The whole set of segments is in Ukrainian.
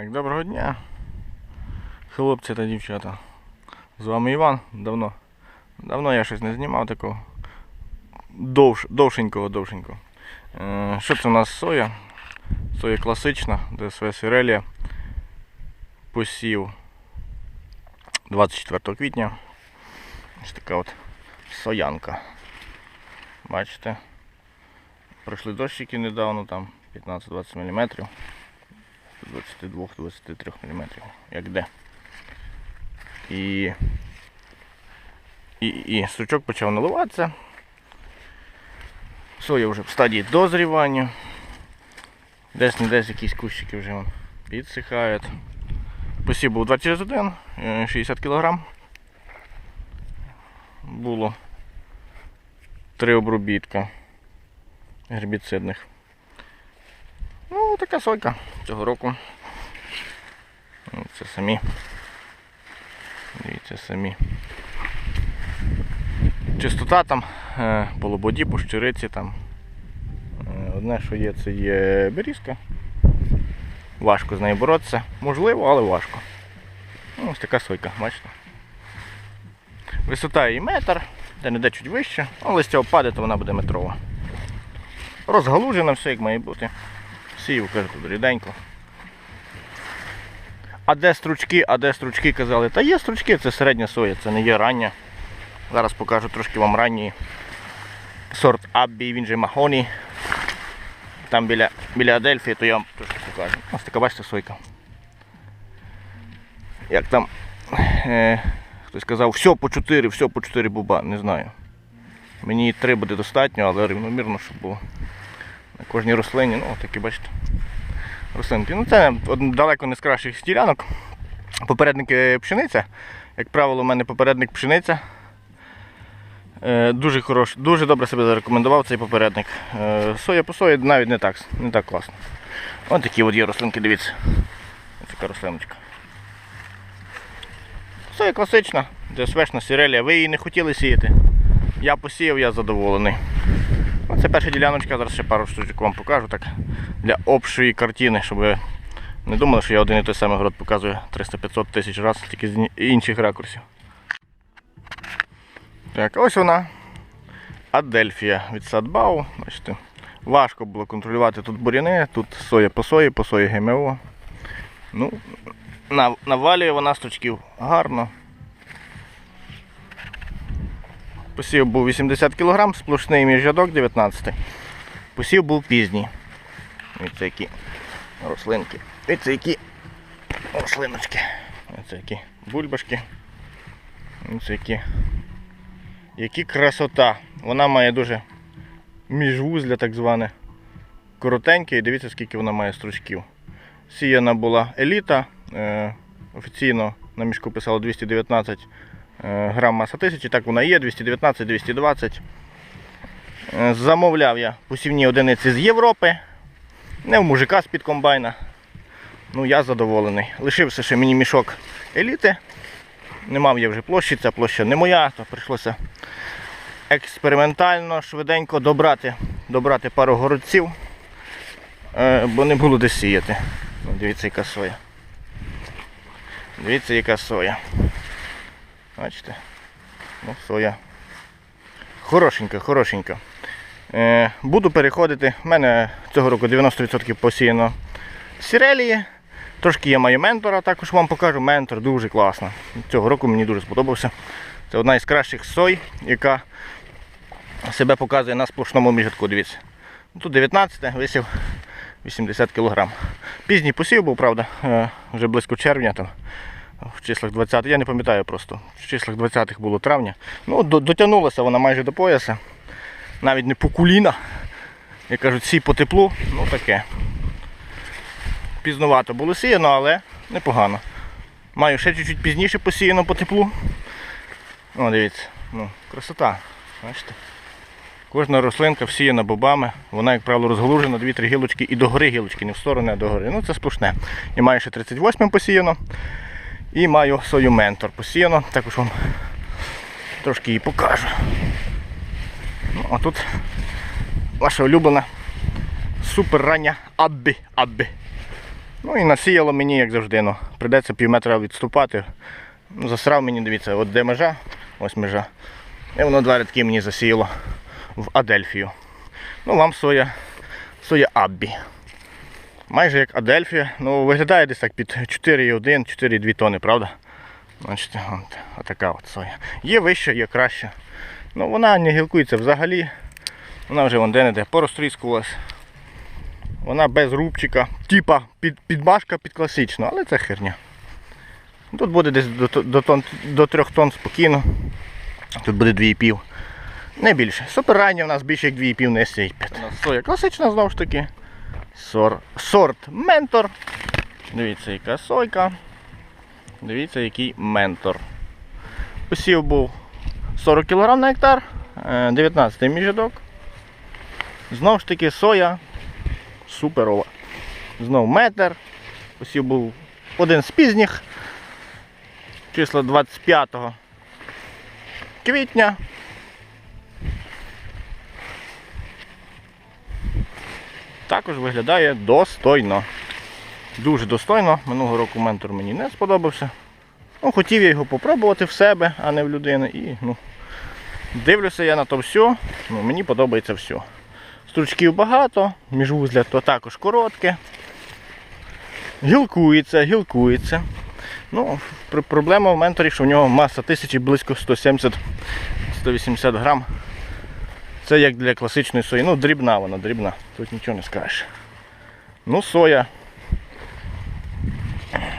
Так, доброго дня. Хлопці та дівчата. З вами Іван. Давно. Давно я щось не знімав такого. Довш, довшенького, довшенького. Е, що це у нас соя? Соя класична, ДСВ Сирелія. Посів 24 квітня. Ось така от соянка. Бачите? Пройшли дощики недавно, там 15-20 мм. 22-23 мм, як де. І, і, і стручок почав наливатися. Соя вже в стадії дозрівання. Десь не десь якісь кущики вже підсихають. Посів був 2 через 1, е, 60 кг. Було три обробітка гербіцидних. Така сойка цього року. Це самі. Дивіться самі. Чистота там е, по лободі, по щириці там. Е, Одне, що є, це є берізка. Важко з нею боротися. Можливо, але важко. Ну, ось така сойка, бачите. Висота її метр, де не де чуть вище, але з цього падає, то вона буде метрова. Розгалужена все як має бути. Сів, каже, тут ріденько. А де стручки, а де стручки казали? Та є стручки, це середня соя, це не є рання. Зараз покажу трошки вам ранній сорт Аббі, він же Махоні. Там біля, біля Адельфії, то я вам трошки покажу. Ось така бачите сойка. Як там е, хтось казав, все по 4, все по 4 буба, не знаю. Мені 3 буде достатньо, але рівномірно, щоб було кожній рослині, ну такі бачите. Рослинки. Ну це далеко не з кращих ділянок. Попередники пшениця. Як правило, у мене попередник пшениця. Е, дуже хорош, дуже добре себе зарекомендував цей попередник. Е, соя по сої навіть не так, не так класно. Ось такі от є рослинки, дивіться. Ось така рослиночка. Соя класична, ДСВшна сірелія. Ви її не хотіли сіяти. Я посіяв, я задоволений. Це перша діляночка, зараз ще пару штучок вам покажу так для общої картини, щоб ви не думали, що я один і той самий город показую 300-500 тисяч разів, тільки з інших ракурсів. Так, ось вона. Адельфія від Садбау. Бачите, важко було контролювати тут буряни, тут соя по сої, по сої ГМО. Ну, навалює вона стручків гарно. Посів був 80 кг, сплошний міжрядок 19. Посів був пізній. Ось які рослинки. Ось які рослиночки. Ось які бульбашки. Ось які. Які красота. Вона має дуже міжвузля так зване. Коротеньке і дивіться, скільки вона має стручків. Сіяна була еліта. Е, офіційно на мішку писало 219 е, грам маса тисячі, так вона є, 219-220. Е, Замовляв я посівні одиниці з Європи. Не в мужика з-під комбайна. Ну, я задоволений. Лишився ще мені мішок еліти. Не мав я вже площі, ця площа не моя, то прийшлося експериментально, швиденько добрати, добрати пару городців, е, бо не було де сіяти. Дивіться, яка соя. Дивіться, яка соя. Бачите? Ну, соя. Хорошенька, хорошенька. Е, буду переходити. У мене цього року 90% посіяно сірелії. Трошки я маю ментора, також вам покажу. Ментор дуже класно. Цього року мені дуже сподобався. Це одна із кращих сой, яка себе показує на сплошному міжитку. Дивіться. Тут 19 висів 80 кг. Пізній посів був, правда, е, вже близько червня, там, в числах 20 я не пам'ятаю просто. В числах 20-х було травня. Ну, до- дотягнулася вона майже до пояса. Навіть не по куліна. Як кажуть, сій по теплу, ну таке. Пізнувато було сіяно, але непогано. Маю ще чуть-чуть пізніше посіяно по теплу. О, дивіться, ну, красота. Бачите? Кожна рослинка всіяна бобами, вона, як правило, розгалужена, 2-3 гілочки і догори гілочки, не в сторони, а догори. Ну це сплошне. І маю ще 38 посіяно. І маю сою ментор посіяно. Також вам трошки її покажу. Ну, а тут ваша улюблена супер рання Аббі. Аббі. Ну і насіяло мені, як завжди, ну, прийдеться пів метра відступати. Ну, Засрав мені, дивіться, от де межа, ось межа. І воно два рядки мені засіяло в Адельфію. Ну, вам соя, соя Аббі. Майже як Адельфія. Ну, виглядає десь так під 4,1, 4,2 тони, правда? Значить, от, отака от соя. Є вища, є краща. Ну, вона не гілкується взагалі. Вона вже вон де-не-де порозтріскувалась. Вона без рубчика. Типа під, підмашка під класичну, але це херня. Тут буде десь до, до, тон, до 3 тонн спокійно. Тут буде 2,5. Не більше. Суперрання в нас більше як 2,5 не сіять. Соя класична знову ж таки. Сор, сорт ментор. Дивіться, яка сойка. Дивіться, який ментор. Посів був 40 кг на гектар, е, 19 міжрядок. Знову ж таки соя суперова. Знов метр. Посів був один з пізніх. Число 25 квітня. Також виглядає достойно. Дуже достойно. Минулого року ментор мені не сподобався. Ну, хотів я його попробувати в себе, а не в людини. І ну, дивлюся я на то все. Ну, мені подобається все. Стручків багато, міжвузля то також коротке. Гілкується, гілкується. Ну, проблема в менторі, що в нього маса тисячі близько 170-180 грам. Це як для класичної сої. Ну, дрібна вона, дрібна. Тут нічого не скажеш. Ну, соя.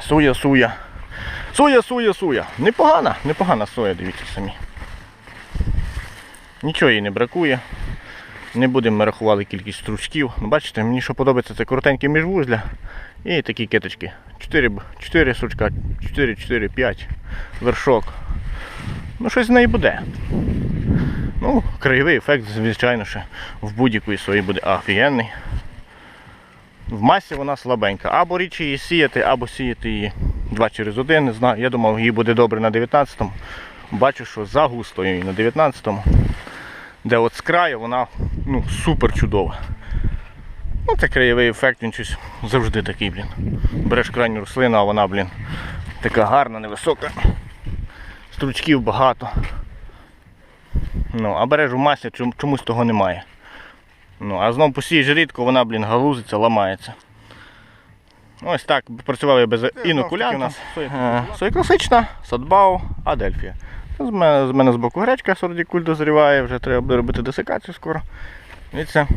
Соя, соя. Соя, соя, соя. Непогана, непогана соя, дивіться самі. Нічого їй не бракує. Не будемо ми рахували кількість стручків. Ну, бачите, мені що подобається, це коротенькі міжвузля і такі киточки. 4, 4 сучка, 4, 4, 5 вершок. Ну, щось з неї буде. Ну, краєвий ефект, звичайно, що в будь-якої сої буде офігенний. В масі вона слабенька. Або річ її сіяти, або сіяти її 2 через 1, не знаю. Я думав, їй буде добре на 19-му. Бачу, що загусто її на 19-му. Де от з краю вона ну, супер чудова. Ну, це краєвий ефект, він щось завжди такий, блін. Береш крайню рослину, а вона, блін, така гарна, невисока. Стручків багато. Ну, а береш в масі, чомусь того немає. Ну, а знов посієш рідко, вона, блін, галузиться, ламається. Ось так, працював я без інокулянта. Е, Соя класична, садбау, Адельфія. З мене, з мене з боку гречка сордікуль дозріває, вже треба буде робити десикацію скоро. Дивіться,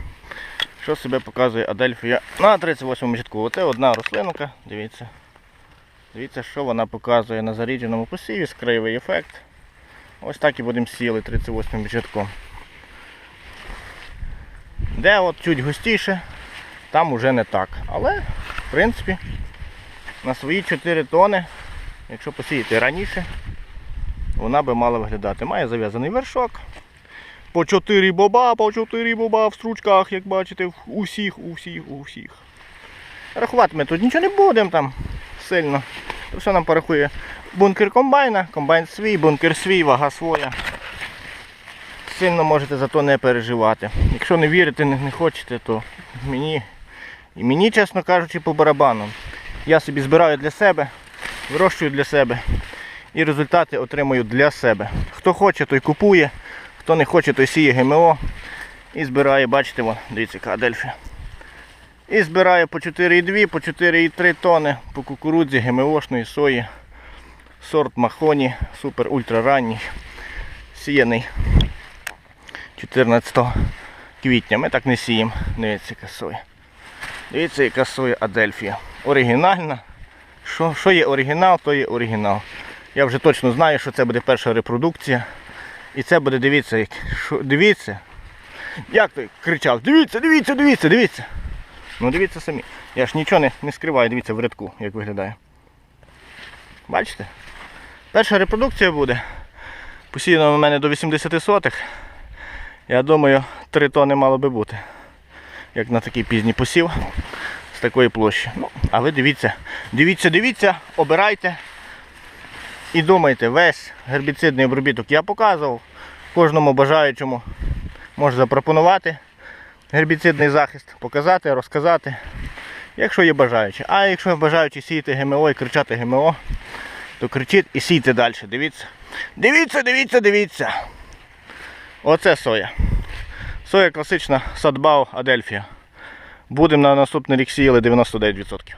що себе показує Адельфія на 38 місяцку. Оце одна рослинка, дивіться. Дивіться, що вона показує на зарідженому посіві, скривий ефект. Ось так і будемо сіяли 38 бюджетком. Де от чуть густіше, там уже не так. Але, в принципі, на свої 4 тони, якщо посіяти раніше, вона би мала виглядати. Має зав'язаний вершок. По 4 боба, по 4 боба в стручках, як бачите, в усіх, усіх, усіх. Рахувати ми тут нічого не будемо там сильно. То все нам порахує бункер комбайна, комбайн свій, бункер свій, вага своя. Сильно можете за то не переживати. Якщо не вірите, не, хочете, то мені, і мені, чесно кажучи, по барабану. Я собі збираю для себе, вирощую для себе і результати отримую для себе. Хто хоче, той купує, хто не хоче, той сіє ГМО і збирає, бачите, вон, дивіться, яка. І збирає по 4,2, по 4,3 тони по кукурудзі ГМОшної сої. Сорт Махоні, супер ультра ранній, сіяний 14 квітня. Ми так не сіємо. Дивіться, яка соя. Дивіться, яка соя Адельфія. Оригінальна. Що, що є оригінал, то є оригінал. Я вже точно знаю, що це буде перша репродукція. І це буде, дивіться, як, що, дивіться. Як той кричав, дивіться, дивіться, дивіться, дивіться. Ну дивіться самі. Я ж нічого не, не скриваю, дивіться в рядку, як виглядає. Бачите? Перша репродукція буде. Посіяно в мене до 80 сотих. Я думаю, 3 тони мало би бути. Як на такий пізній посів з такої площі. Ну, а ви дивіться, дивіться, дивіться, обирайте і думайте, весь гербіцидний обробіток я показував. Кожному бажаючому може запропонувати гербіцидний захист, показати, розказати. Якщо є бажаючі. А якщо бажаючі сіяти ГМО і кричати ГМО, то кричіть і сійте далі. Дивіться. Дивіться, дивіться, дивіться. Оце соя. Соя класична Садбау Адельфія. Будемо на наступний рік сіяли 99%.